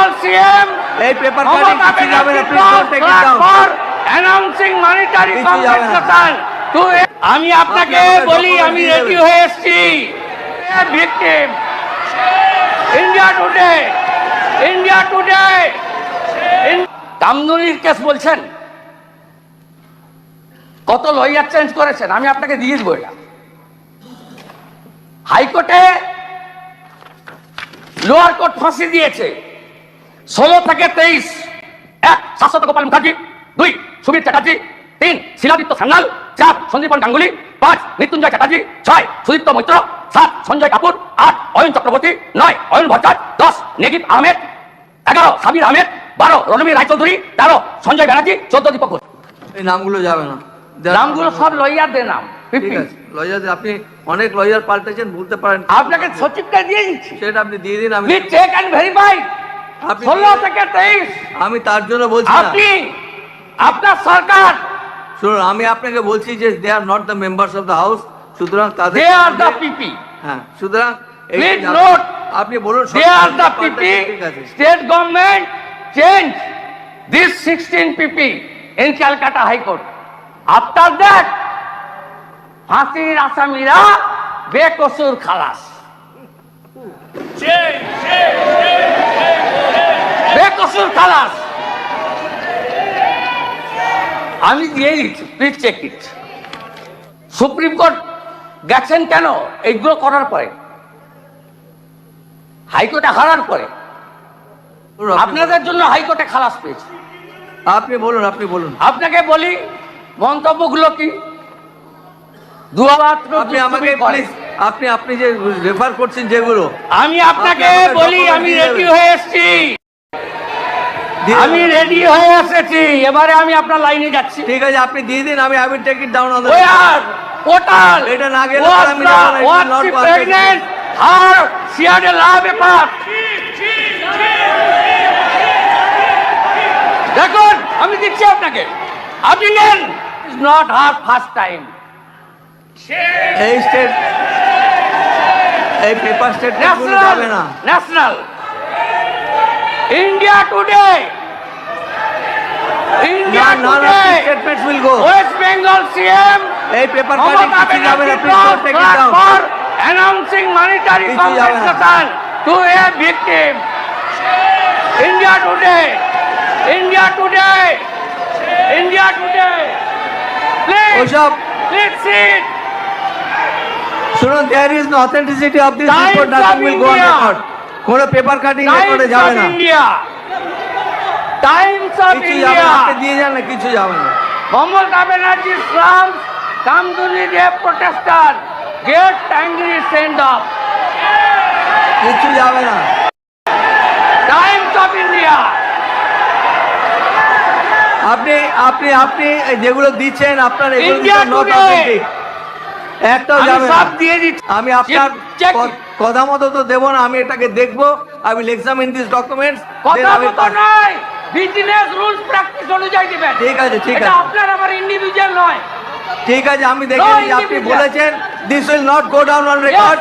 Bengal CM এই paper cutting কিছু যাবে না Banerjee please don't take it brought down for announcing monetary কিছু যাবে না। compensation to আমি আপনাকে বলি আমি রেডি হয়ে এসেছি। Victim India Today India Today কামদুনির case বলছেন। কত লয়ার চেঞ্জ করেছেন আমি আপনাকে দিয়ে দেবো এটা। হাইকোর্টে লোয়ার কোর্ট ফাঁসি দিয়েছে। ষোলো থেকে তেইশ। এক শাশ্বত গোপাল মুখার্জি। দুই সুবীর চ্যাটার্জি। তিন শিলাদিত্য সান্যাল। চার সন্দীপন গাঙ্গুলি। পাঁচ মৃত্যুঞ্জয় চ্যাটার্জি। ছয় সুদীপ্ত মৈত্র। সাত সঞ্জয় কাপুর। আট অয়ন চক্রবর্তী। নয় অয়ন ভট্টাচ দশ নেগিব আহমেদ। এগারো সাবির আহমেদ। বারো রণবীর রায়চৌধুরী। তেরো সঞ্জয় ব্যানার্জি। চোদ্দ দীপক ঘোষ। এই নামগুলো যাবে না। নামগুলো সব লয়ারদের নাম ঠিক লয়ার আপনি অনেক লয়ার পাল্টেছেন ভুলতে পারেন। আপনাকে সচিবটা দিয়ে দিচ্ছি সেটা আপনি দিয়ে দিন আমি চেক অ্যান্ড ভেরিফাই ষোলো থেকে তেইশ। আমি তার জন্য বলছি আপনি আপনার সরকার। শুনুন আমি আপনাকে বলছি যে they are not the members of the house সুতরাং তাদের দে আর দ্য পিপি হ্যাঁ সুতরাং এই যে Please আপনি- বলুন PP. ঠিক আছে। State government change this 16 PP in Calcutta High Court. After that, ফাঁসির আসামিরা বেকসুর খালাস। বেকসুর খালাস আমি দিয়ে দিচ্ছি please check it supreme court গেছেন কেন? এইগুলো করার পরে। হাইকোর্টে হারার পরে। আপনি- আপনাদের জন্য হাইকোর্টে খালাস পেয়েছে। আপনি বলুন আপনি বলুন। আপনাকে বলি মন্তব্যগুলো কি? আপনি আমাকে আপনি আপনি যে রেফার করছেন যেগুলো আমি আপনাকে বলি আমি রেডি হয়ে এসেছি। আমি রেডি হয়ে এসেছি এবারে আমি আপনার লাইনে যাচ্ছি ঠিক আছে আপনি দিয়ে দিন আমি will take it down the Where? এটা না গেলে আমি the- জানি না, it will was not the work. pregnant? Her, she had a law paper. দেখুন আমি দিচ্ছি আপনাকে আপনি নেন is not her first time এই স্টেট এই পেপার স্টেটমেন্ট ন্যাশনাল যাবে না ন্যাশনাল ইন্ডিয়া টুডে ইন্ডিয়া না না today statements will go West Bengal CM এই পেপার Mamata কাটিং কিছু যাবে না Banerjee please don't take it brought down for announcing monetary কিছু যাবে না। compensation to a victim. India today, India today, India today. Please, ওসব please sit. শুনুন there is no authenticity of this Times report of nothing will go on India. Record কোন paper cutting করে যাবে না। India Times of India দিয়ে যান না কিছু যাবে না। Mamata Banerjee slam Kamduni they protester get angry send off কিছু যাবে না। টাইমস অফ ইন্ডিয়া আপনি আপনি আপনি যেগুলো দিচ্ছেন আপনার এগুলো নট অথেন্টিক একটাও যাবে সব দিয়ে দিচ্ছি। আমি আপনার. কথা মতো তো দেবো না আমি এটাকে দেখব। আমি এক্সামিন দিস ডকুমেন্টস কথা মতো নয় বিজনেস রুলস প্র্যাকটিস অনুযায়ী দিবেন। ঠিক আছে, ঠিক এটা আছে। আপনার আমার ইন্ডিভিজুয়াল নয়। ঠিক আছে আমি দেখে আপনি বলেছেন this will not go down on record